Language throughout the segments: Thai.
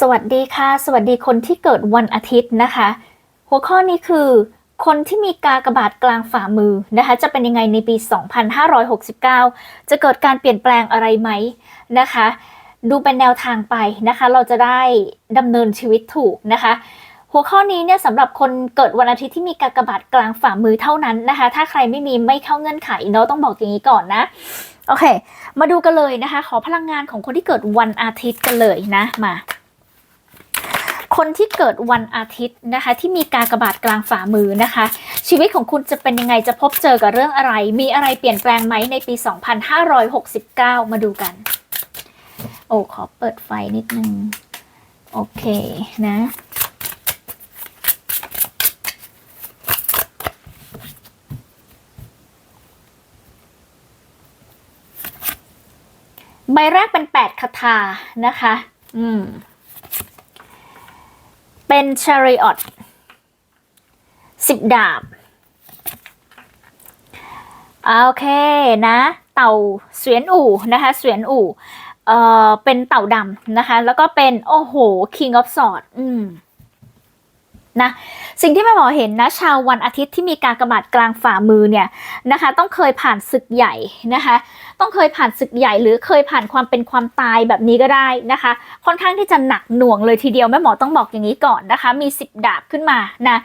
สวัสดีค่ะ สวัสดีคนที่เกิดวันอาทิตย์นะคะ หัวข้อนี้คือ คนที่มีกากบาทกลางฝ่ามือนะคะ จะเป็นยังไงในปี 2569 จะเกิดการเปลี่ยนแปลงอะไรไหมนะคะ ดูเป็นแนวทางไปนะคะ เราจะได้ดำเนินชีวิตถูกนะคะ หัวข้อนี้เนี่ยสำหรับคนเกิดวันอาทิตย์ที่มีกากบาทกลางฝ่ามือเท่านั้นนะคะ ถ้าใครไม่มีไม่เข้าเงื่อนไขเนาะต้องบอกอย่างนี้ก่อนนะโอเค มาดูกันเลยนะคะ ขอพลังงานของคนที่เกิดวันอาทิตย์กันเลยนะมา คนที่เกิดวันอาทิตย์นะคะ ที่มีกากบาทกลางฝ่ามือนะคะ ชีวิตของคุณจะเป็นยังไงจะพบเจอกับเรื่องอะไร มีอะไรเปลี่ยนแปลงไหมในปี 2569 มาดูกัน โอ้ขอเปิดไฟนิดนึง โอเคนะใบแรกเป็นแปดคาถานะคะ อืม เป็นชาริออตสิบดาบโอเคนะ เต่าเสวียนอู่นะคะเสวียนอู่เอ่อเป็นเต่าดำนะคะ แล้วก็เป็น โอ้โห King of Swords อืม นะสิ่งที่แม่หมอเห็นนะชาววันอาทิตย์ที่มีการกระบาดกลางฝ่ามือเนี่ยนะคะต้องเคยผ่านศึกใหญ่นะคะ ต้องเคยผ่านศึกใหญ่ หรือเคยผ่านความเป็นความตายแบบนี้ก็ได้นะคะ ค่อนข้างที่จะหนักหน่วงเลยทีเดียวแม่หมอต้องบอกอย่างนี้ก่อนนะคะ มีสิบดาบขึ้นมานะ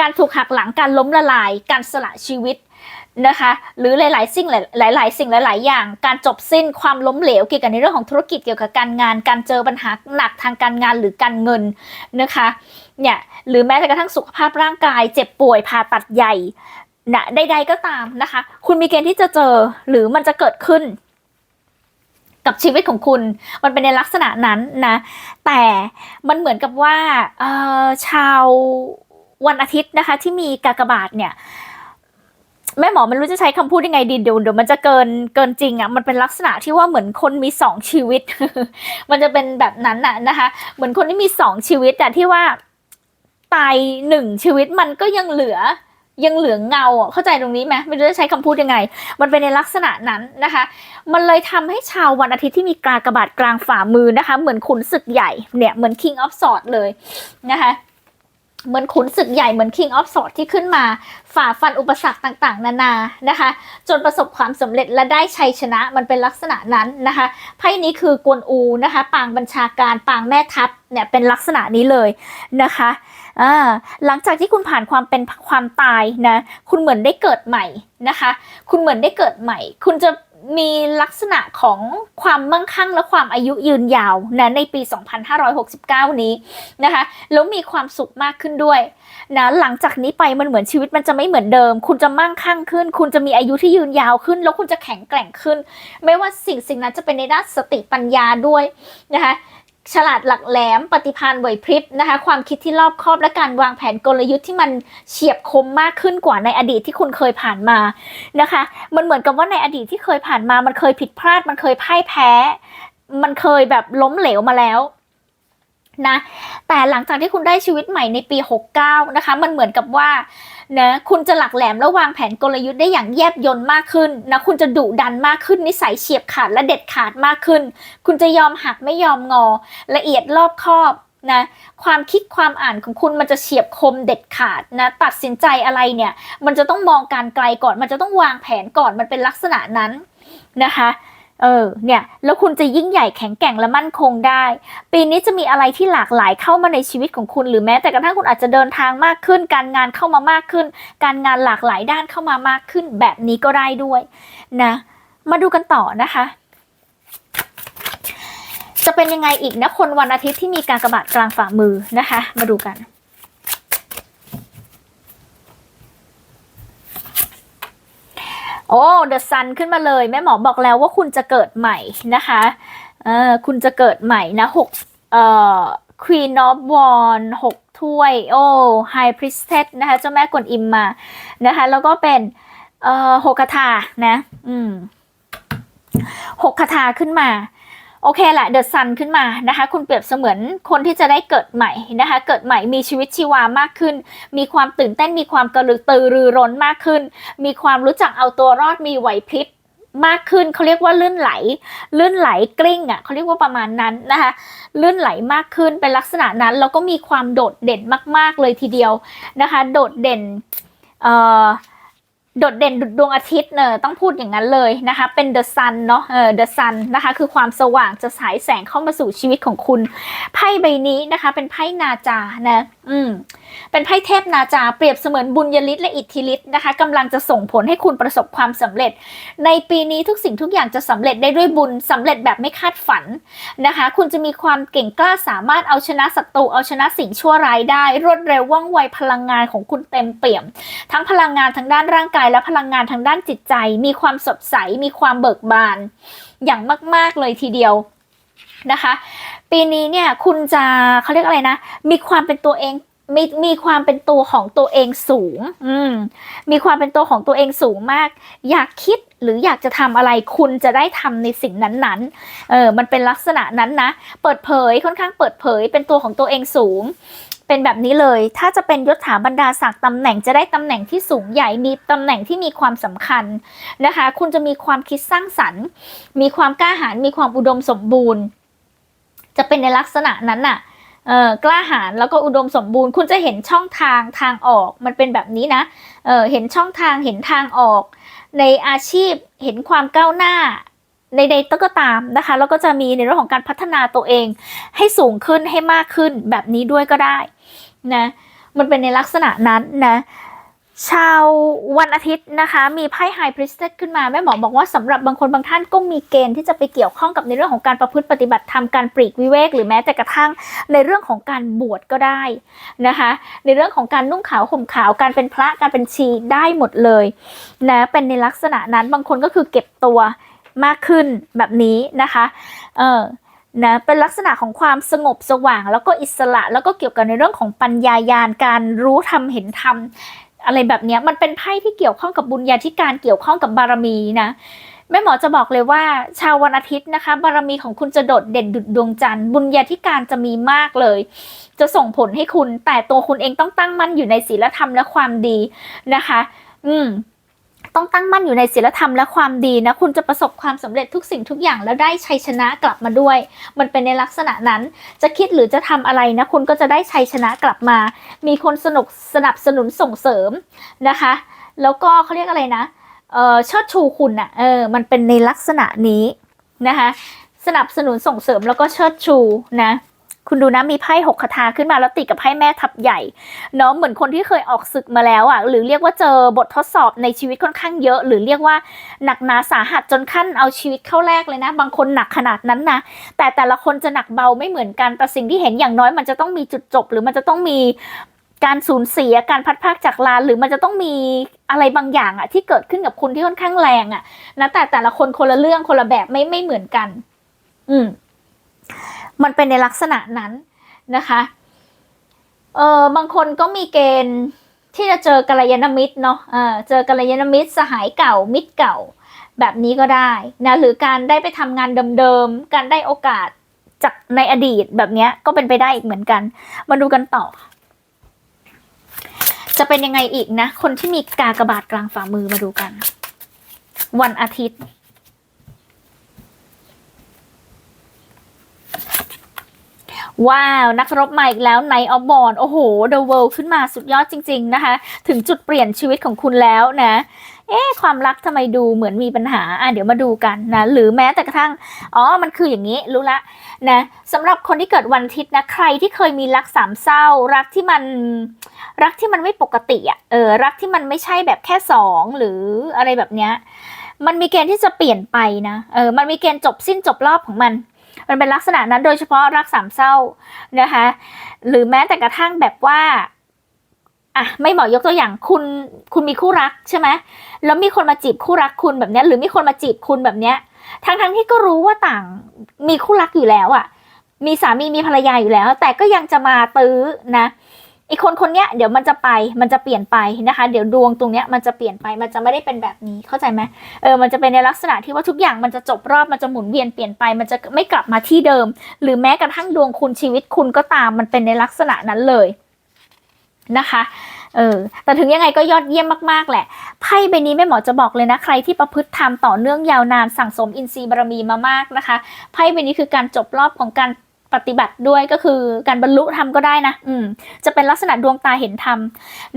การถูกหักหลังการล้มละลาย การสละชีวิต นะคะ หรือหลาย ๆ สิ่งหลาย ๆ สิ่งหลาย ๆ อย่าง การจบสิ้นความล้มเหลวเกี่ยวกับในเรื่องของธุรกิจเกี่ยวกับการงาน การเจอปัญหาหนักทางการงานหรือการเงินนะคะเนี่ยหรือแม้แต่กระทั่งสุขภาพร่างกาย เจ็บป่วยผ่าตัดใหญ่นะใด ๆ ก็ตามนะคะ คุณมีเกณฑ์ที่จะเจอหรือมันจะเกิดขึ้น กับชีวิตของคุณ มันเป็นในลักษณะนั้นนะ แต่มันเหมือนกับว่าชาววันอาทิตย์นะคะที่มีกากบาทเนี่ย แม่หมอมันรู้จะใช้คำพูดยังไงดีเดี๋ยวเดี๋ยวมันจะเกินเกินจริงอะ่ะมันเป็นลักษณะที่ว่าเหมือนคนมีสองชีวิต มันจะเป็นแบบนั้นน่ะนะคะ เหมือนคนที่มีสองชีวิตอะที่ว่าตายหนึ่งชีวิตมันก็ยังเหลือยังเหลือเงาอะเข้าใจตรงนี้ไหมไม่รู้จะใช้คำพูดยังไง มันเป็นในลักษณะนั้นนะคะ มันเลยทำให้ชาววันอาทิตย์ที่มีกากบาทกลางฝ่ามือนะคะ เหมือนขุนศึกใหญ่เนี่ยเหมือน King of Swords เลยนะคะ เหมือนขุนศึกใหญ่เหมือน King of Swords ที่ขึ้นมา ฝ่าฟันอุปสรรคต่างๆ นานานะคะ จนประสบความสำเร็จและได้ชัยชนะมันเป็นลักษณะนั้นนะคะไพ่นี้คือกวนอูนะคะ ปางบัญชาการปางแม่ทัพเนี่ยเป็นลักษณะนี้เลยนะคะหลังจากที่คุณผ่านความเป็นความตายนะ คุณเหมือนได้เกิดใหม่นะคะ คุณเหมือนได้เกิดใหม่ คุณจะ มีลักษณะของความมั่งคั่งและความอายุยืนยาวนะในปี 2569 นี้นะคะแล้วมีความสุขมากขึ้นด้วยนะหลังจากนี้ไปมันเหมือนชีวิตมันจะไม่เหมือนเดิม คุณจะมั่งคั่งขึ้น คุณจะมีอายุที่ยืนยาวขึ้น แล้วคุณจะแข็งแกร่งขึ้น ไม่ว่าสิ่งสิ่งนั้นจะเป็นในด้านสติปัญญาด้วยนะคะ ฉลาดหลักแหลมปฏิภาณไหวพริบนะคะ ความคิดที่รอบคอบและการวางแผนกลยุทธ์ที่มันเฉียบคมมากขึ้นกว่าในอดีตที่คุณเคยผ่านมานะคะ มันเหมือนกับว่าในอดีตที่เคยผ่านมา มันเคยผิดพลาด มันเคยพ่ายแพ้ มันเคยแบบล้มเหลวมาแล้วนะแต่หลังจากที่คุณได้ชีวิตใหม่ในปี 69 นะคะ มันเหมือนกับว่า นะคุณจะหลักแหลมและวางแผนกลยุทธ์ได้อย่างแยบยลมากขึ้นนะคุณจะดุดันมากขึ้นนิสัยเฉียบขาดและเด็ดขาดมากขึ้น คุณจะยอมหักไม่ยอมงอ ละเอียดรอบคอบนะความคิดความอ่านของคุณมันจะเฉียบคมเด็ดขาดนะตัดสินใจอะไรเนี่ย มันจะต้องมองการไกลก่อน มันจะต้องวางแผนก่อนมันเป็นลักษณะนั้นนะคะ เออ เนี่ย แล้วคุณจะยิ่งใหญ่แข็งแกร่งและมั่นคงได้ ปีนี้จะมีอะไรที่หลากหลายเข้ามาในชีวิตของคุณ หรือแม้แต่กระทั่งคุณอาจจะเดินทางมากขึ้น การงานเข้ามามากขึ้น การงานหลากหลายด้านเข้ามามากขึ้น แบบนี้ก็ได้ด้วย นะ มาดูกันต่อนะคะ จะเป็นยังไงอีกนะคนวันอาทิตย์ที่มีการกระบาดกลางฝ่ามือนะคะ มาดูกัน โอ้เดอะซันขึ้นมาเลยแม่หมอบอกแล้วว่าคุณจะเกิดใหม่นะคะเออคุณจะเกิดใหม่นะหกเอ่อควีนอฟวอนหกถ้วยโอ้ไฮพริสเทสนะคะเจ้าแม่กวนอิมมานะคะแล้วก็เป็นเอ่อหกคาถานะ อืมหกคาถาขึ้นมา โอเคแหละเดอะซันขึ้นมานะคะ คุณเปรียบเสมือนคนที่จะได้เกิดใหม่นะคะ เกิดใหม่มีชีวิตชีวามากขึ้น มีความตื่นเต้นมีความกระลือตือรือร้นมากขึ้น มีความรู้จักเอาตัวรอดมีไหวพริบมากขึ้นเขาเรียกว่าลื่นไหล ลื่นไหลกลิ้งอะเขาเรียกว่าประมาณนั้นนะคะลื่นไหลมากขึ้นเป็นลักษณะนั้นแล้วก็มีความโดดเด่นมาก ๆเลยทีเดียวนะคะ โดดเด่นเอ่อ โดดเด่นดุดดวงอาทิตย์เนอต้องพูดอย่างนั้นเลยนะคะ เป็น the sun เนาะเออ the sun นะคะคือความสว่างจะฉายแสงเข้ามาสู่ชีวิตของคุณ ไพ่ใบนี้นะคะ เป็นไพ่นาจานะ อืมเป็นไพ่เทพนาจาเปรียบเสมือนบุญยฤทธิ์และอิทธิฤทธิ์นะคะกำลังจะส่งผลให้คุณประสบความสำเร็จ ในปีนี้ทุกสิ่งทุกอย่างจะสำเร็จได้ด้วยบุญสำเร็จแบบไม่คาดฝันนะคะ คุณจะมีความเก่งกล้าสามารถเอาชนะศัตรูเอาชนะสิ่งชั่วร้ายได้ รวดเร็วว่องไวพลังงานของคุณเต็มเปี่ยม ทั้งพลังงานทางด้านร่างกายและพลังงานทางด้านจิตใจ มีความสดใสมีความเบิกบาน อย่างมาก ๆเลยทีเดียวนะคะ ปีนี้เนี่ยคุณจะเขาเรียกอะไรนะ มีความเป็นตัวเอง มีมีความเป็นตัวของตัวเองสูง อืม มีความเป็นตัวของตัวเองสูงมาก อยากคิดหรืออยากจะทำอะไรคุณจะได้ทำในสิ่งนั้นๆ เออ มันเป็นลักษณะนั้นนะ เปิดเผยค่อนข้างเปิดเผย เป็นตัวของตัวเองสูง เป็นแบบนี้เลย ถ้าจะเป็นยศถาบรรดาศักดิ์ตำแหน่งจะได้ตำแหน่งที่สูงใหญ่ มีตำแหน่งที่มีความสำคัญนะคะ คุณจะมีความคิดสร้างสรรค์ มีความกล้าหาญ มีความอุดมสมบูรณ์ จะเป็นในลักษณะนั้นน่ะ เออกล้าหาญแล้วก็อุดมสมบูรณ์ คุณจะเห็นช่องทางทางออกมันเป็นแบบนี้นะเออเห็นช่องทางเห็นทางออก ในอาชีพเห็นความก้าวหน้าในใดก็ตามนะคะ แล้วก็จะมีในเรื่องของการพัฒนาตัวเอง ให้สูงขึ้นให้มากขึ้นแบบนี้ด้วยก็ได้นะมันเป็นในลักษณะนั้นนะ ชาววันอาทิตย์นะคะ มีไพ่ไฮพริสเตขึ้นมา แม่หมอบอกว่าสำหรับบางคนบางท่านก็มีเกณฑ์ที่จะไปเกี่ยวข้องกับในเรื่องของการประพฤติปฏิบัติธรรมการปลีกวิเวก หรือแม้แต่กระทั่งในเรื่องของการบวชก็ได้นะคะ ในเรื่องของการนุ่งขาวห่มขาวการเป็นพระการเป็นชีได้หมดเลยนะเป็นในลักษณะนั้นบางคนก็คือเก็บตัวมากขึ้นแบบนี้นะคะเออนะเป็นลักษณะของความสงบสว่าง แล้วก็อิสระแล้วก็เกี่ยวกับในเรื่องของปัญญายาณการรู้ธรรมเห็นธรรม อะไรแบบนี้มันเป็นไพ่ที่เกี่ยวข้องกับบุญญาธิการเกี่ยวข้องกับบารมีนะแม่หมอจะบอกเลยว่า ชาววันอาทิตย์นะคะ บารมีของคุณจะโดดเด่นดุดดวงจันทร์บุญญาธิการจะมีมากเลย จะส่งผลให้คุณ แต่ตัวคุณเองต้องตั้งมั่นอยู่ในศีลธรรมและความดีนะคะ อืม ต้องตั้งมั่นอยู่ในศีลธรรมและความดีนะ คุณจะประสบความสำเร็จทุกสิ่งทุกอย่างแล้วได้ชัยชนะกลับมาด้วย มันเป็นในลักษณะนั้น จะคิดหรือจะทำอะไรนะ คุณก็จะได้ชัยชนะกลับมา มีคนสนุกสนับสนุนส่งเสริมนะคะ แล้วก็เขาเรียกอะไรนะเออเชิดชูคุณอะ่ะเออมันเป็นในลักษณะนี้นะคะ สนับสนุนส่งเสริมแล้วก็เชิดชูนะ คุณดูนะมีไพ่หกคาถาขึ้นมาแล้วติดกับไพ่แม่ทับใหญ่เนาะเหมือนคนที่เคยออกศึกมาแล้วอะ่ะหรือเรียกว่าเจอบททดสอบในชีวิตค่อนข้างเยอะ หรือเรียกว่าหนักหนาสาหัสจนขั้นเอาชีวิตเข้าแรกเลยนะ บางคนหนักขนาดนั้นนะแต่แต่ละคนจะหนักเบาไม่เหมือนกันแต่สิ่งที่เห็นอย่างน้อยมันจะต้องมีจุดจบ หรือมันจะต้องมีการสูญเสียการพัดพากจากลาหรือมันจะต้องมีอะไรบางอย่างอะที่เกิดขึ้นกับคุณที่ค่อนข้างแรงอะนะแต่แต่ละคนคนละเรื่องคนละแบบไม่ไม่เหมือนกัน อืม มันเป็นในลักษณะนั้นนะคะเออบางคนก็มีเกณฑ์ที่จะเจอกัลยาณมิตรเนาะเออเจอกัลยาณมิตรสหายเก่ามิตรเก่า แบบนี้ก็ได้นะหรือการได้ไปทำงานเดิมๆการได้โอกาสจากในอดีตแบบนี้ก็เป็นไปได้อีกเหมือนกัน มาดูกันต่อ จะเป็นยังไงอีกนะ คนที่มีกากบาทกลางฝ่ามือมาดูกัน วันอาทิตย์ ว้าว นักรบมาอีกแล้วไนออฟบอลโอ้โห The World ขึ้นมาสุดยอดจริง ๆ นะคะ ถึงจุดเปลี่ยนชีวิตของคุณแล้วนะเอ๊ะความรักทำไมดูเหมือนมีปัญหา อะเดี๋ยวมาดูกันนะ หรือแม้แต่กระทั่ง อ๋อ มันคืออย่างนี้ รู้ละนะสำหรับคนที่เกิดวันอาทิตย์นะ ใครที่เคยมีรักสามเศร้า รักที่มัน รักที่มันไม่ปกติอะ เออ รักที่มันไม่ใช่แบบแค่สองหรืออะไรแบบเนี้ย มันมีเกณฑ์ที่จะเปลี่ยนไปนะ เออ มันมีเกณฑ์จบสิ้นจบรอบของมัน มันเป็นลักษณะนั้นโดยเฉพาะรักสามเศร้านะคะหรือแม้แต่กระทั่งแบบว่าอะไม่เหมาะยกตัวอย่างคุณคุณมีคู่รักใช่ไหมแล้วมีคนมาจีบคู่รักคุณแบบนี้หรือมีคนมาจีบคุณแบบเนี้ยทั้งทั้งที่ก็รู้ว่าต่างมีคู่รักอยู่แล้วอะมีสามีมีภรรยาอยู่แล้ว แต่ก็ยังจะมาตื้อนะ อีกคนคนเนี้ยเดี๋ยวมันจะไปมันจะเปลี่ยนไปนะคะ เดี๋ยวดวงตรงเนี้ยมันจะเปลี่ยนไปมันจะไม่ได้เป็นแบบนี้เข้าใจไหมเออมันจะเป็นในลักษณะที่ว่าทุกอย่างมันจะจบรอบมันจะหมุนเวียนเปลี่ยนไป มันจะไม่กลับมาที่เดิม หรือแม้กระทั่งดวงคุณชีวิตคุณก็ตามมันเป็นในลักษณะนั้นเลยนะคะเออแต่ถึงยังไงก็ยอดเยี่ยมมากๆ แหละ ไพ่ใบนี้แม่หมอจะบอกเลยนะ ใครที่ประพฤติธรรมต่อเนื่องยาวนานสั่งสมอินทรีย์บารมีมามากนะคะ ไพ่ใบนี้คือการจบรอบของการ ปฏิบัติด้วยก็คือการบรรลุธรรมก็ได้นะ อืม จะเป็นลักษณะดวงตาเห็นธรรม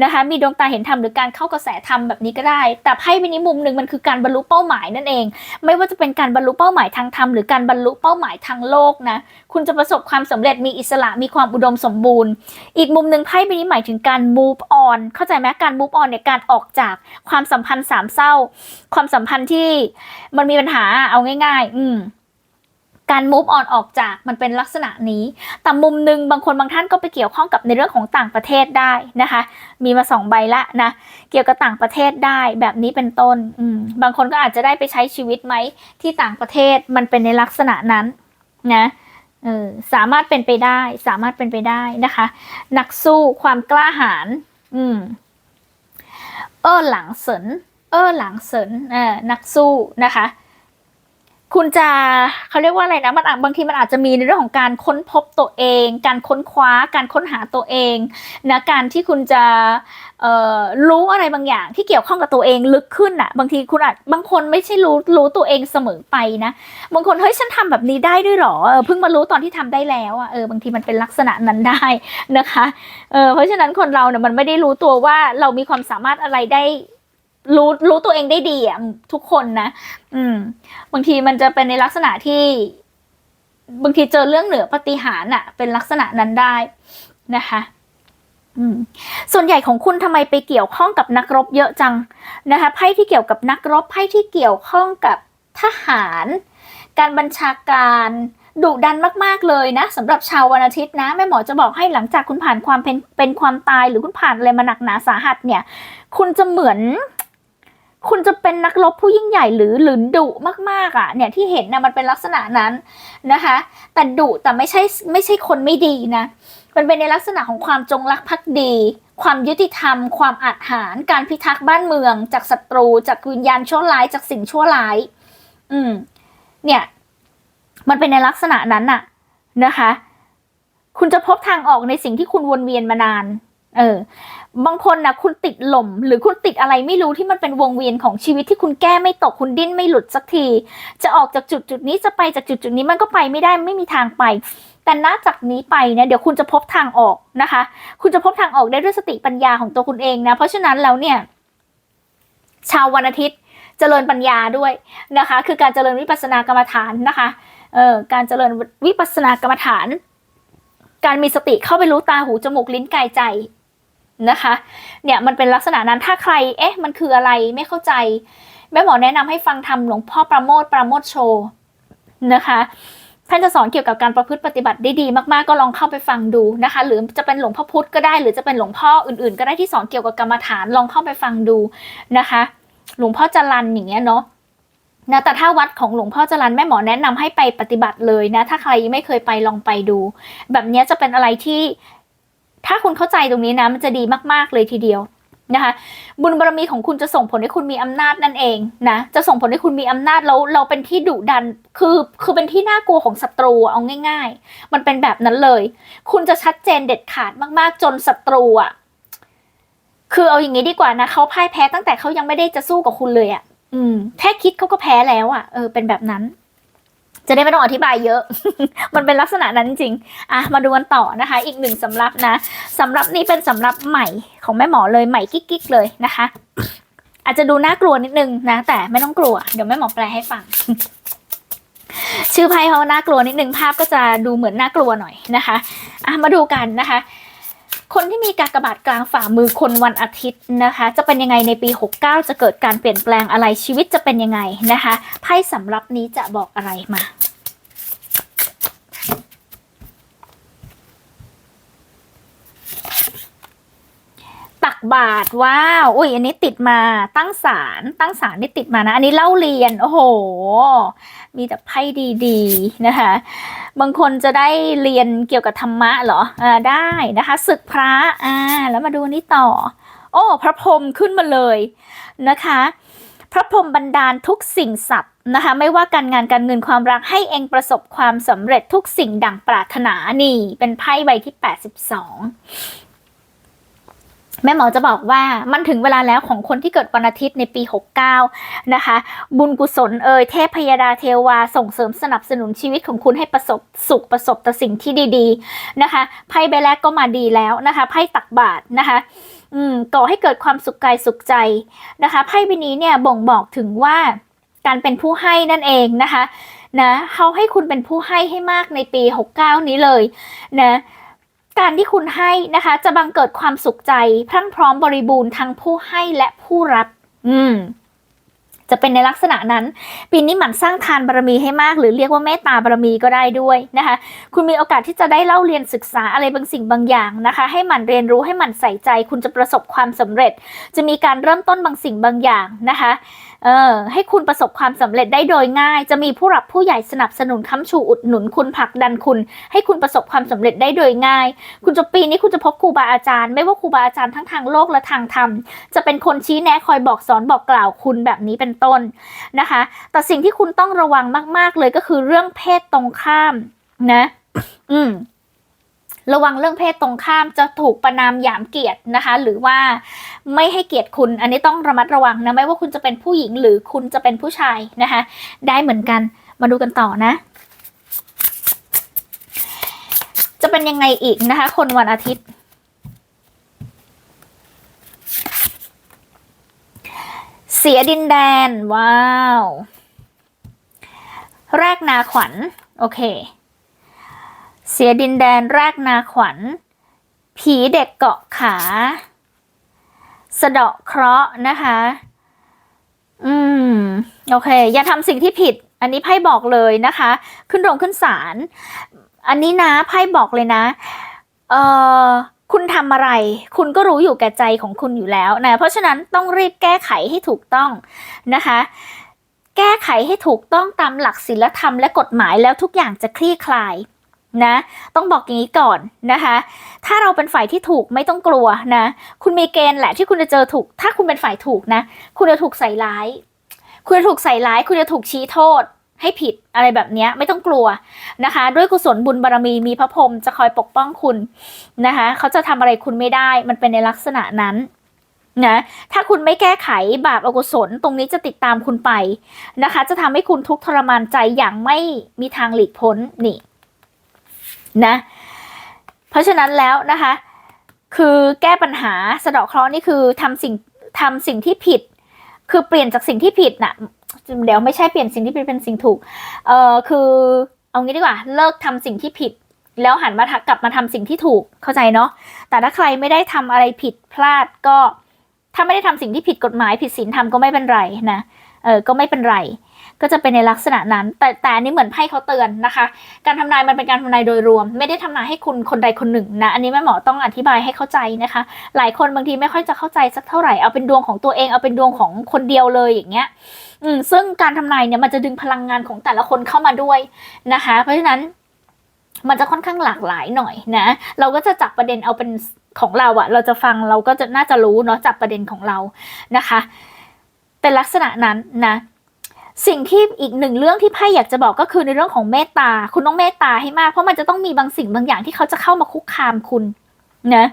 นะคะ มีดวงตาเห็นธรรมหรือการเข้ากระแสธรรมแบบนี้ก็ได้ แต่ไพ่ใบนี้มุมหนึ่งมันคือการบรรลุเป้าหมายนั่นเอง ไม่ว่าจะเป็นการบรรลุเป้าหมายทางธรรมหรือการบรรลุเป้าหมายทางโลกนะ คุณจะประสบความสำเร็จมีอิสระมีความอุดมสมบูรณ์ อีกมุมหนึ่งไพ่ใบนี้หมายถึงการ move on เข้าใจไหมการ move on เนี่ยการออกจากความสัมพันธ์สามเศร้า ความสัมพันธ์ที่มันมีปัญหาเอาง่าย ๆ อืม การ move on ออกจากมันเป็นลักษณะนี้ แต่มุมหนึ่งบางคนบางท่านก็ไปเกี่ยวข้องกับในเรื่องของต่างประเทศได้นะคะ มีมาสองใบละนะ เกี่ยวกับต่างประเทศได้แบบนี้เป็นต้นอืบางคนก็อาจจะได้ไปใช้ชีวิตไหมที่ต่างประเทศมันเป็นในลักษณะนั้นนะเออสามารถเป็นไปได้ สามารถเป็นไปได้นะคะ นักสู้ความกล้าหาญอืมเออหลังเสินเออหลังเสินเออนักสู้นะคะ คุณจะเขาเรียกว่าอะไรนะมันบางทีมันอาจจะมีในเรื่องของการค้นพบตัวเอง การค้นคว้า การค้นหาตัวเองนะการที่คุณจะรู้อะไรบางอย่างที่เกี่ยวข้องกับตัวเองลึกขึ้นอะบางทีคุณอาจบางคนไม่ใช่รู้รู้ตัวเองเสมอไปนะบางคนเฮ้ยฉันทำแบบนี้ได้ด้วยเหรอเออเพิ่งมารู้ตอนที่ทำได้แล้วอะเออบางทีมันเป็นลักษณะนั้นได้นะคะเออเพราะฉะนั้นคนเราเนี่ยมันไม่ได้รู้ตัวว่าเรามีความสามารถอะไรได้ รู้รู้ตัวเองได้ดีอะทุกคนนะอืม บางทีมันจะเป็นในลักษณะที่ บางทีเจอเรื่องเหนือปฏิหารอะเป็นลักษณะนั้นได้นะคะ อืม ส่วนใหญ่ของคุณทำไมไปเกี่ยวข้องกับนักรบเยอะจังนะคะไพ่ที่เกี่ยวกับนักรบไพ่ที่เกี่ยวข้องกับทหาร การบัญชาการดุดันมาก ๆ เลยนะสำหรับชาววันอาทิตย์นะแม่หมอจะบอกให้หลังจากคุณผ่านความเป็นเป็นความตายหรือคุณผ่านอะไรมาหนักหนาสาหัสเนี่ย คุณจะเหมือน คุณจะเป็นนักรบผู้ยิ่งใหญ่หรือหรือดุมากๆอะเนี่ยที่เห็นนะมันเป็นลักษณะนั้นนะคะ แต่ดุแต่ไม่ใช่ไม่ใช่คนไม่ดีนะมันเป็นในลักษณะของความจงรักภักดี ความยุติธรรม ความอาจหาร การพิทักษ์บ้านเมือง จากศัตรู จากวิญญาณชั่วร้ายจากสิ่งชั่วร้าย อืม เนี่ย มันเป็นในลักษณะนั้นน่ะ นะคะ คุณจะพบทางออกในสิ่งที่คุณวนเวียนมานาน เออ บางคนนะคุณติดหล่ม หรือคุณติดอะไรไม่รู้ที่มันเป็นวงเวียนของชีวิตที่คุณแก้ไม่ตกคุณดิ้นไม่หลุดสักที จะออกจากจุดจุดนี้จะไปจากจุดจุดนี้มันก็ไปไม่ได้ไม่มีทางไป แต่นับจากนี้ไปเนี่ยเดี๋ยวคุณจะพบทางออกนะคะ คุณจะพบทางออกได้ด้วยสติปัญญาของตัวคุณเองนะเพราะฉะนั้นแล้วเนี่ย ชาววันอาทิตย์เจริญปัญญาด้วยนะคะ คือการเจริญวิปัสสนากรรมฐานนะคะเอ่อการเจริญวิปัสสนากรรมฐาน การมีสติเข้าไปรู้ตาหูจมูกลิ้นกายใจ นะคะ เนี่ยมันเป็นลักษณะนั้นถ้าใครเอ๊ะมันคืออะไรไม่เข้าใจแม่หมอแนะนำให้ฟังทำหลวงพ่อประโมทประโมทโชว์นะคะท่านจะสอนเกี่ยวกับการประพฤติปฏิบัติได้ดีมากๆ ก็ลองเข้าไปฟังดูนะคะ หรือจะเป็นหลวงพ่อพุธก็ได้ หรือจะเป็นหลวงพ่ออื่นๆ ก็ได้ที่สอนเกี่ยวกับกรรมฐานลองเข้าไปฟังดูนะคะ หลวงพ่อจรันอย่างเงี้ยเนาะนะแต่ถ้าวัดของหลวงพ่อจรันแม่หมอแนะนำให้ไปปฏิบัติเลยนะ ถ้าใครไม่เคยไปลองไปดู แบบเนี้ยจะเป็นอะไรที่ ถ้าคุณเข้าใจตรงนี้นะ มันจะดีมากๆเลยทีเดียวนะคะบุญบารมีของคุณจะส่งผลให้คุณมีอำนาจนั่นเองนะจะส่งผลให้คุณมีอำนาจแล้วเราเป็นที่ดุดันคือคือเป็นที่น่ากลัวของศัตรูเอาง่าย ๆ มันเป็นแบบนั้นเลย คุณจะชัดเจนเด็ดขาดมากๆ จนศัตรูอะคือเอาอย่างนี้ดีกว่านะเขาพ่ายแพ้ตั้งแต่เขายังไม่ได้จะสู้กับคุณเลยอะอืมแค่คิดเขาก็แพ้แล้วอะเออเป็นแบบนั้น จะได้ไม่ต้องอธิบายเยอะ มันเป็นลักษณะนั้นจริง อะ มาดูกันต่อนะคะ อีกหนึ่งสำรับนะสำรับนี้เป็นสำรับใหม่ของแม่หมอเลยใหม่กิ๊กๆเลยนะคะ อาจจะดูน่ากลัวนิดนึงนะ แต่ไม่ต้องกลัว เดี๋ยวแม่หมอแปลให้ฟัง ชื่อไพ่เขาน่ากลัวนิดนึงภาพก็จะดูเหมือนน่ากลัวหน่อยนะคะ อะ มาดูกันนะคะ คนที่มีกากบาดกลางฝ่ามือคนวันอาทิตย์นะคะ จะเป็นยังไงในปี 69 จะเกิดการเปลี่ยนแปลงอะไรชีวิตจะเป็นยังไงนะคะไพ่สำรับนี้จะบอกอะไรมา ตักบาทว้าวอุ้ยอันนี้ติดมาตั้งศาลตั้งศาลนี่ติดมานะ อันนี้เล่าเรียน โอ้โห มีแต่ไพ่ดีๆนะคะ บางคนจะได้เรียนเกี่ยวกับธรรมะเหรออ่าได้นะคะศึกพระอ่าแล้วมาดูนี่ต่อ โอ้พระพรหมขึ้นมาเลยนะคะ พระพรหมบันดาลทุกสิ่งสับนะคะไม่ว่าการงานการเงินความรักให้เองประสบความสำเร็จทุกสิ่งดังปรารถนานี่ เป็นไพ่ใบที่ 82 แม่หมอจะบอกว่ามันถึงเวลาแล้วของคนที่เกิดวันอาทิตย์ในปี 69 นะคะ บุญกุศลเอ่ยเทพพยดาเทวาส่งเสริมสนับสนุนชีวิตของคุณให้ประสบสุขประสบแต่สิ่งที่ดีๆนะคะไพ่ใบแรกก็มาดีแล้วนะคะไพ่ตักบาตรนะคะอืมก่อให้เกิดความสุขกายสุขใจนะคะไพ่ใบนี้เนี่ยบ่งบอกถึงว่าการเป็นผู้ให้นั่นเองนะคะนะเขาให้คุณเป็นผู้ให้ให้มากในปี 69 นี้เลยนะ การที่คุณให้นะคะ จะบังเกิดความสุขใจ พรั่งพร้อมบริบูรณ์ทั้งผู้ให้และผู้รับ อืม จะเป็นในลักษณะนั้น ปีนี้หมั่นสร้างทานบารมีให้มาก หรือเรียกว่าเมตตาบารมีก็ได้ด้วยนะคะ คุณมีโอกาสที่จะได้เล่าเรียนศึกษาอะไรบางสิ่งบางอย่างนะคะ ให้หมั่นเรียนรู้ให้หมั่นใส่ใจ คุณจะประสบความสำเร็จ จะมีการเริ่มต้นบางสิ่งบางอย่างนะคะ เออให้คุณประสบความสำเร็จได้โดยง่าย จะมีผู้หลักผู้ใหญ่สนับสนุนค้ำชูอุดหนุนคุณผลักดันคุณ ให้คุณประสบความสำเร็จได้โดยง่าย คุณจะปีนี้คุณจะพบครูบาอาจารย์ ไม่ว่าครูบาอาจารย์ทั้งทางโลกและทางธรรม จะเป็นคนชี้แนะคอยบอกสอนบอกกล่าวคุณแบบนี้เป็นต้นนะคะ แต่สิ่งที่คุณต้องระวังมาก ๆ เลยก็คือเรื่องเพศตรงข้ามนะ อืม ระวังเรื่องเพศตรงข้ามจะถูกประนามหยามเกียรตินะคะ หรือว่าไม่ให้เกียรติคุณ อันนี้ต้องระมัดระวังนะไม่ว่าคุณจะเป็นผู้หญิงหรือคุณจะเป็นผู้ชายนะคะ ได้เหมือนกันมาดูกันต่อนะ จะเป็นยังไงอีกนะคะ คนวันอาทิตย์เสียดินแดน ว้าว แรกนาขวัญ โอเค เสียดินแดนแรกนาขวัญ ผีเด็กเกาะขา สะเดาะเคราะห์นะคะ อืม โอเค อย่าทำสิ่งที่ผิด อันนี้ไพ่บอกเลยนะคะ ขึ้นโรงขึ้นศาล อันนี้นะไพ่บอกเลยนะ เออคุณทำอะไร คุณก็รู้อยู่แก่ใจของคุณอยู่แล้วนะ เพราะฉะนั้นต้องรีบแก้ไขให้ถูกต้องนะคะ แก้ไขให้ถูกต้องตามหลักศีลธรรมและกฎหมายแล้วทุกอย่างจะคลี่คลาย นะ ต้องบอกอย่างนี้ก่อนนะคะ ถ้าเราเป็นฝ่ายที่ถูกไม่ต้องกลัวนะ คุณมีเกณฑ์แหละที่คุณจะเจอถูก ถ้าคุณเป็นฝ่ายถูกนะ คุณจะถูกใส่ร้าย คุณจะถูกใส่ร้าย คุณจะถูกชี้โทษให้ผิดอะไรแบบนี้ไม่ต้องกลัวนะคะ ด้วยกุศลบุญบารมีมีพระพรหมจะคอยปกป้องคุณนะคะเขาจะทำอะไรคุณไม่ได้มันเป็นในลักษณะนั้นนะถ้าคุณไม่แก้ไขบาปอกุศลตรงนี้จะติดตามคุณไปนะคะ จะทำให้คุณทุกข์ทรมานใจอย่างไม่มีทางหลีกพ้นนี่ นะ เพราะฉะนั้นแล้วนะคะ คือแก้ปัญหาสะเดาะเคราะห์นี่คือทำสิ่งทำสิ่งที่ผิด คือเปลี่ยนจากสิ่งที่ผิดน่ะเดี๋ยวไม่ใช่เปลี่ยนสิ่งที่ผิดเป็นสิ่งถูก เอ่อคือเอางี้ดีกว่าเลิกทำสิ่งที่ผิด แล้วหันมากลับมาทำสิ่งที่ถูกเข้าใจเนาะแต่ถ้าใครไม่ได้ทำอะไรผิดพลาดก็ถ้าไม่ได้ทำสิ่งที่ผิดกฎหมายผิดศีลธรรมก็ไม่เป็นไรนะเออก็ไม่เป็นไร ก็จะเป็นในลักษณะนั้น แต่แต่อันนี้เหมือนไพ่เขาเตือนนะคะ การทำนายมันเป็นการทำนายโดยรวม ไม่ได้ทำนายให้คุณคนใดคนหนึ่งนะ อันนี้แม่หมอต้องอธิบายให้เข้าใจนะคะ หลายคนบางทีไม่ค่อยจะเข้าใจสักเท่าไหร่เอาเป็นดวงของตัวเองเอาเป็นดวงของคนเดียวเลยอย่างเงี้ยอืมซึ่งการทำนายเนี่ยมันจะดึงพลังงานของแต่ละคนเข้ามาด้วยนะคะ เพราะฉะนั้นมันจะค่อนข้างหลากหลายหน่อยนะ เราก็จะจับประเด็นเอาเป็นของเราอะเราจะฟังเราก็จะน่าจะรู้เนาะจับประเด็นของเรานะคะ เป็นลักษณะนั้นนะ สิ่งที่อีกหนึ่งเรื่องที่ไพ่อยากจะบอกก็คือในเรื่องของเมตตา คุณต้องเมตตาให้มาก เพราะมันจะต้องมีบางสิ่งบางอย่างที่เขาจะเข้ามาคุกคามคุณนะ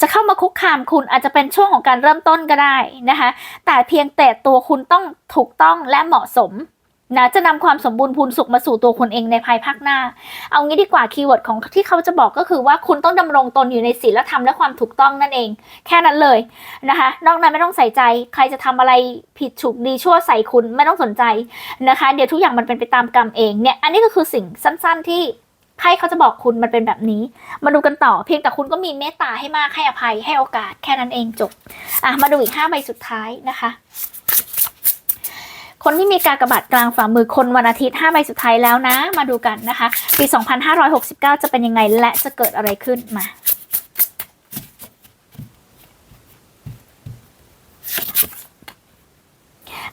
จะเข้ามาคุกคามคุณอาจจะเป็นช่วงของการเริ่มต้นก็ได้นะคะ แต่เพียงแต่ตัวคุณต้องถูกต้องและเหมาะสม นะจะนำความสมบูรณ์พูนสุขมาสู่ตัวคุณเองในภายภาคหน้า เอางี้ดีกว่าคีย์เวิร์ดของที่เขาจะบอกก็คือว่าคุณต้องดำรงตนอยู่ในศีลธรรมและความถูกต้องนั่นเอง แค่นั้นเลยนะคะ นอกนั้นไม่ต้องใส่ใจ ใครจะทำอะไรผิดถูกดีชั่วใส่คุณไม่ต้องสนใจนะคะ เดี๋ยวทุกอย่างมันเป็นไปตามกรรมเองเนี่ยอันนี้ก็คือสิ่งสั้น ๆที่ไพ่เขาจะบอกคุณมันเป็นแบบนี้ มาดูกันต่อเพียงแต่คุณก็มีเมตตาให้มากให้อภัยให้โอกาสแค่นั้นเองจบอะมาดูอีกห้าใบสุดท้ายนะคะ คนที่มีการกระบาดกลางฝ่ามือคนวันอาทิตย์5ใบสุดท้ายแล้วนะ มาดูกันนะคะ ปี 2569 จะเป็นยังไงและจะเกิดอะไรขึ้นมา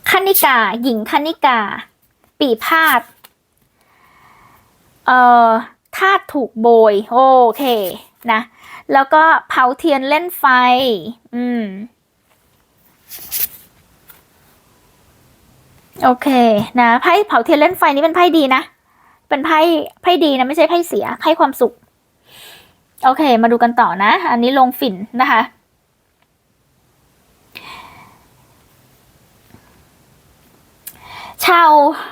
คณิกา หญิงคณิกา ปีพาดเอ่อธาตุถูกโบย โอเคนะ แล้วก็เผาเทียนเล่นไฟ อืม โอเคนะไพ่เผาเทียนเล่นไฟนี่เป็นไพ่ดีนะ เป็นไพ่ไพ่ดีนะไม่ใช่ไพ่เสียไพ่ความสุข โอเค มาดูกันต่อนะ อันนี้ลงฝิ่นนะคะ ชาว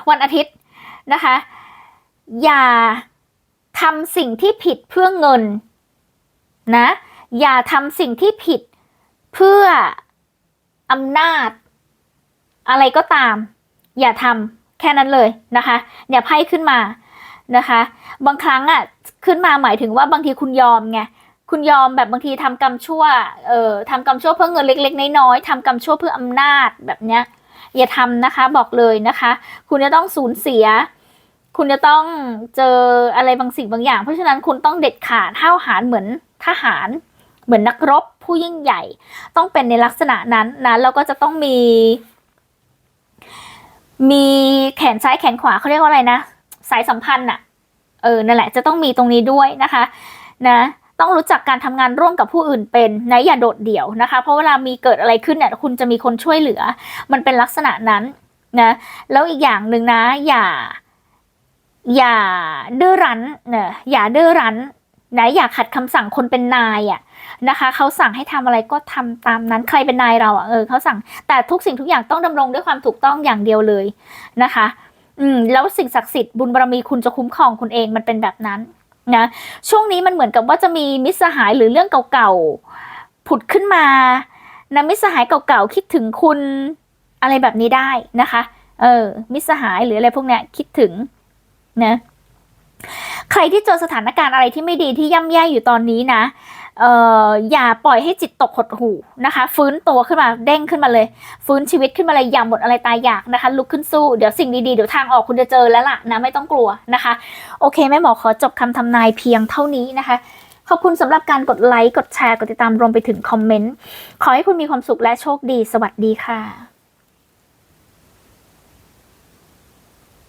วันอาทิตย์นะคะ อย่าทำสิ่งที่ผิดเพื่อเงินนะ อย่าทำสิ่งที่ผิดเพื่ออำนาจ อะไรก็ตาม อย่าทำแค่นั้นเลยนะคะอย่าไพ่ขึ้นมานะคะ บางครั้งอะขึ้นมาหมายถึงว่าบางทีคุณยอมไงคุณยอมแบบบางทีทำกรรมชั่วเอ่อทำกรรมชั่วเพื่อเงินเล็ก ๆ น้อยๆทำกรรมชั่วเพื่ออำนาจแบบเนี้ยอย่าทำนะคะบอกเลยนะคะ คุณจะต้องสูญเสีย คุณจะต้องเจออะไรบางสิ่งบางอย่าง เพราะฉะนั้นคุณต้องเด็ดขาดห้าวหาญเหมือนทหาร เหมือนนักรบผู้ยิ่งใหญ่ ต้องเป็นในลักษณะนั้นนะแล้วก็จะต้องมี มีแขนซ้ายแขนขวาเขาเรียกว่าอะไรนะ สายสัมพันธ์อะเออนั่นแหละจะต้องมีตรงนี้ด้วยนะคะนะต้องรู้จักการทำงานร่วมกับผู้อื่นเป็นนะอย่าโดดเดี่ยวนะคะ เพราะเวลามีเกิดอะไรขึ้นเนี่ยคุณจะมีคนช่วยเหลือ มันเป็นลักษณะนั้นนะแล้วอีกอย่างหนึ่งนะ อย่า อย่าดื้อรั้นเนะอย่าดื้อรั้นนะอย่าขัดคำสั่งคนเป็นนายอะ นะคะเขาสั่งให้ทำอะไรก็ทำตามนั้นใครเป็นนายเราอะเออเขาสั่งแต่ทุกสิ่งทุกอย่างต้องดำรงด้วยความถูกต้องอย่างเดียวเลยนะคะ อืมแล้วสิ่งศักดิ์สิทธิ์บุญบารมีคุณจะคุ้มครองคุณเองมันเป็นแบบนั้นนะช่วงนี้มันเหมือนกับว่าจะมีมิตรสหายหรือเรื่องเก่าๆผุดขึ้นมานะมิตรสหายเก่าๆคิดถึงคุณอะไรแบบนี้ได้นะคะ เออ มิตรสหายหรืออะไรพวกเนี้ยคิดถึงนะใครที่เจอสถานการณ์อะไรที่ไม่ดีที่ย่ำแย่อยู่ตอนนี้นะ เอ่ออย่าปล่อยให้จิตตกหดหู่นะคะ ฟื้นตัวขึ้นมาเด้งขึ้นมาเลย ฟื้นชีวิตขึ้นมาเลยอย่าหมดอะไรตายอยากนะคะ ลุกขึ้นสู้เดี๋ยวสิ่งดีๆเดี๋ยวทางออกคุณจะเจอแล้วล่ะนะไม่ต้องกลัวนะคะ โอเคแม่หมอขอจบคำทำนายเพียงเท่านี้นะคะขอบคุณสำหรับการกดไลค์ กดแชร์ กดติดตามรวมไปถึงคอมเมนต์ ขอให้คุณมีความสุขและโชคดี สวัสดีค่ะ